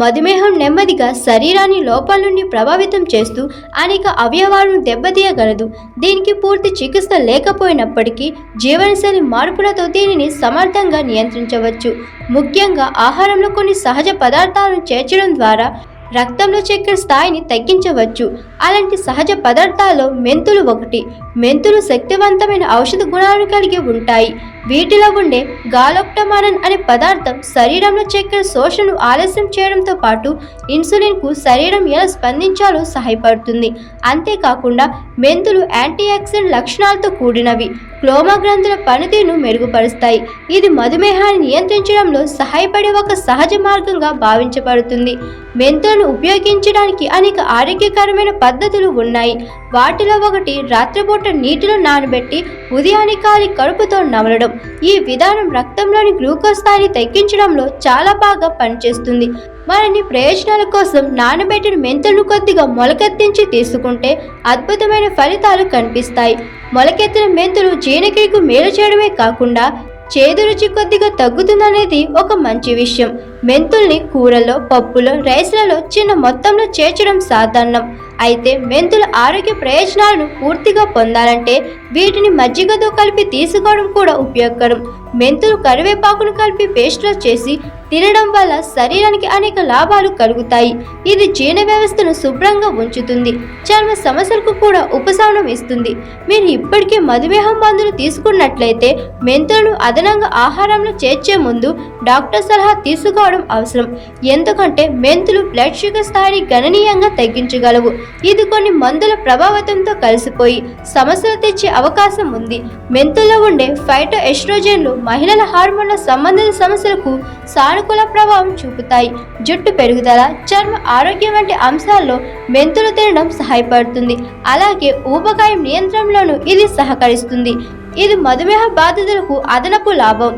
మధుమేహం నెమ్మదిగా శరీరాన్ని లోపల నుండి ప్రభావితం చేస్తూ అనేక అవయవాలను దెబ్బతీయగలదు. దీనికి పూర్తి చికిత్స లేకపోయినప్పటికీ జీవనశైలి మార్పులతో దీనిని సమర్థంగా నియంత్రించవచ్చు. ముఖ్యంగా ఆహారంలో కొన్ని సహజ పదార్థాలను చేర్చడం ద్వారా రక్తంలో చక్కెర స్థాయిని తగ్గించవచ్చు. అలాంటి సహజ పదార్థాల్లో మెంతులు ఒకటి. మెంతులు శక్తివంతమైన ఔషధ గుణాలను కలిగి ఉంటాయి. వీటిలో ఉండే గాలోప్టమారన్ అనే పదార్థం శరీరంలో చక్కెర శోషణను ఆలస్యం చేయడంతో పాటు ఇన్సులిన్కు శరీరం ఎలా స్పందించాలో సహాయపడుతుంది. అంతేకాకుండా మెంతులు యాంటీ ఆక్సిడెంట్ లక్షణాలతో కూడినవి. క్లోమా గ్రంథుల పనితీరును మెరుగుపరుస్తాయి. ఇది మధుమేహాన్ని నియంత్రించడంలో సహాయపడే ఒక సహజ మార్గంగా భావించబడుతుంది. మెంతులను ఉపయోగించడానికి అనేక ఆరోగ్యకరమైన పద్ధతులు ఉన్నాయి. వాటిలో ఒకటి రాత్రిపూట నీటిలో నానబెట్టి ఉదయానికాలి కడుపుతో నమలడం. ఈ విధానం రక్తంలోని గ్లూకోజ్ స్థాయిని తగ్గించడంలో చాలా బాగా పనిచేస్తుంది. మరిన్ని ప్రయోజనాల కోసం నానబెట్టిన మెంతులను కొద్దిగా మొలకెత్తించి తీసుకుంటే అద్భుతమైన ఫలితాలు కనిపిస్తాయి. మొలకెత్తిన మెంతులు జీర్ణక్రియకు మేలు చేయడమే కాకుండా చేదు రుచి కొద్దిగా తగ్గుతుందనేది ఒక మంచి విషయం. మెంతుల్ని కూరలో పప్పులో రైస్లలో చిన్న మొత్తంలో చేర్చడం సాధారణం. అయితే మెంతుల ఆరోగ్య ప్రయోజనాలను పూర్తిగా పొందాలంటే వీటిని మజ్జిగతో కలిపి తీసుకోవడం కూడా ఉపయోగకరం. మెంతులు కరివేపాకును కలిపి పేస్ట్లో చేసి తినడం వల్ల శరీరానికి అనేక లాభాలు కలుగుతాయి. ఇది జీర్ణ వ్యవస్థను శుభ్రంగా ఉంచుతుంది. చర్మ సమస్యలకు కూడా ఉపశమనం ఇస్తుంది. మీరు ఇప్పటికే మధుమేహం మందులు తీసుకున్నట్లయితే మెంతులను అదనంగా ఆహారంలో చేర్చే ముందు డాక్టర్ సలహా తీసుకోవడం అవసరం. ఎందుకంటే మెంతులు బ్లడ్ షుగర్ స్థాయిని గణనీయంగా తగ్గించగలవు. ఇది కొన్ని మందుల ప్రభావితంతో కలిసిపోయి సమస్యలు తెచ్చే అవకాశం ఉంది. మెంతుల్లో ఉండే ఫైటో ఎస్ట్రోజెన్లు మహిళల హార్మోన్ల సంబంధిత సమస్యలకు సానుకూల ప్రభావం చూపుతాయి. జుట్టు పెరుగుదల చర్మ ఆరోగ్యం వంటి అంశాల్లో మెంతులు తినడం సహాయపడుతుంది. అలాగే ఊబకాయం నియంత్రణలోనూ ఇది సహకరిస్తుంది. ఇది మధుమేహ బాధితులకు అదనపు లాభం.